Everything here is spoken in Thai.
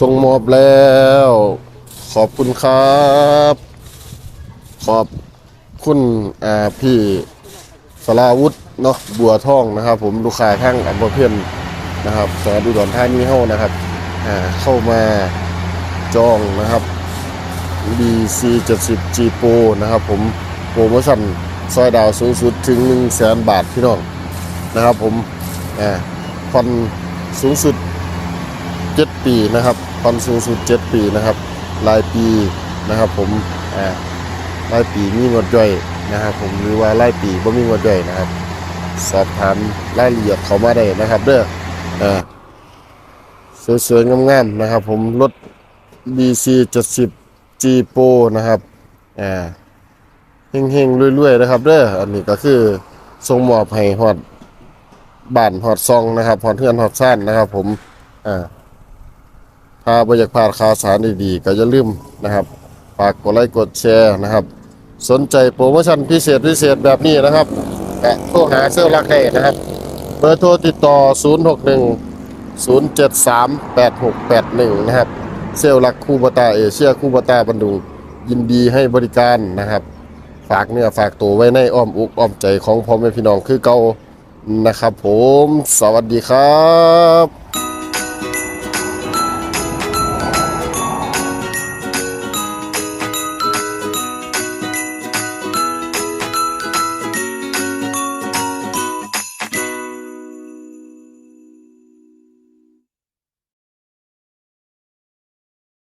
ส่งมอบแล้ว ขอบคุณครับ ขอบคุณอ่าพี่สลาวุธเนาะบัวทองนะครับ ผมลูกค้าทั้งอำเภอเพียนนะครับสอนอุดรธานีเฮานะครับอ่าเข้ามาจองนะครับ BC 70 G Pro นะครับ ผมโปรโมชั่นซอยดาวสูงสุดถึง1 0 0 0 0แสนบาทพี่น้องนะครับ ผมอ่าผ่อนสูงสุด 7 ปีนะครับผ่อนสูงสุด 7 ปีนะครับรายปีนะครับผมอ่ารายปีมีงวดย่อยนะครับผมหรือว่ารายปีบ่มีงวดย่อยนะครับ สอบถามรายละเอียดเขามาได้นะครับเด้ออ่าสวยๆงามๆนะครับ ผมรถ BC 70 G Pro นะครับอ่าเฮงๆรวยๆนะครับเด้ออันนี้ก็คือส่งมอบให้ฮอดบ้านฮอดซองนะครับฮอดเฮือนฮอดซ่านนะครับ ผมอ่า ถ้าบ่อยากพลาดข่าวสารดีๆ ก็อย่าลืมนะครับฝากกดไลค์กดแชร์นะครับ สนใจโปรโมชั่นพิเศษพิเศษแบบนี้นะครับก็โทรหาเซลล์รักได้นะครับ เบอร์โทรติดต่อ 061 073 8681 นะครับ เซลล์รักคูบตาเอเชียคูบตาบันดุงยินดีให้บริการนะครับ ฝากเนื้อฝากตัวไว้ในอ้อมอกอ้อมใจของพ่อแม่พี่น้องคือเก่านะครับผม สวัสดีครับ